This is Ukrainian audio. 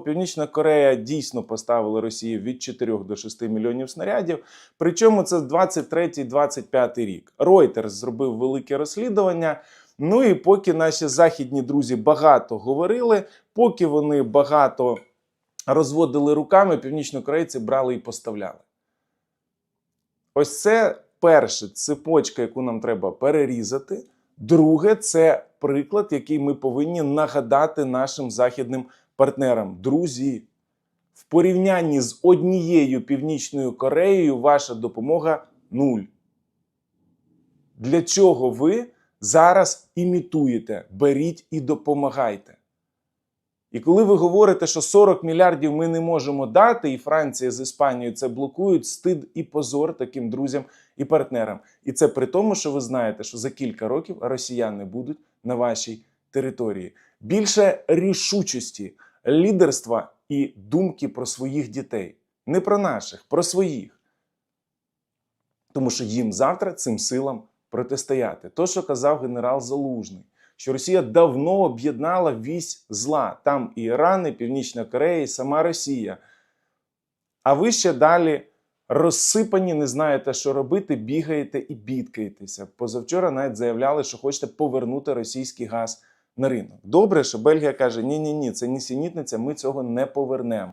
Північна Корея дійсно поставила Росії від 4 до 6 мільйонів снарядів. Причому це 23-25 рік. Reuters зробив велике розслідування. Ну і поки наші західні друзі багато говорили, поки вони багато розводили руками, північнокорейці брали і поставляли. Ось це перше цепочка, яку нам треба перерізати. Друге, це приклад, який ми повинні нагадати нашим західним партнерам. Друзі, в порівнянні з однією Північною Кореєю ваша допомога нуль. Для чого ви зараз імітуєте? Беріть і допомагайте. І коли ви говорите, що 40 мільярдів ми не можемо дати, і Франція з Іспанією це блокують, стид і позор таким друзям і партнерам. І це при тому, що ви знаєте, що за кілька років росіяни будуть на вашій території. Більше рішучості, лідерства і думки про своїх дітей. Не про наших, про своїх. Тому що їм завтра цим силам протистояти. То, що казав генерал Залужний, що Росія давно об'єднала вісь зла. Там і Іран, і Північна Корея, і сама Росія. А ви ще далі розсипані, не знаєте, що робити, бігаєте і бідкаєтеся. Позавчора навіть заявляли, що хочете повернути російський газ на ринок. Добре, що Бельгія каже: ні, ні, ні, це нісенітниця, ми цього не повернемо.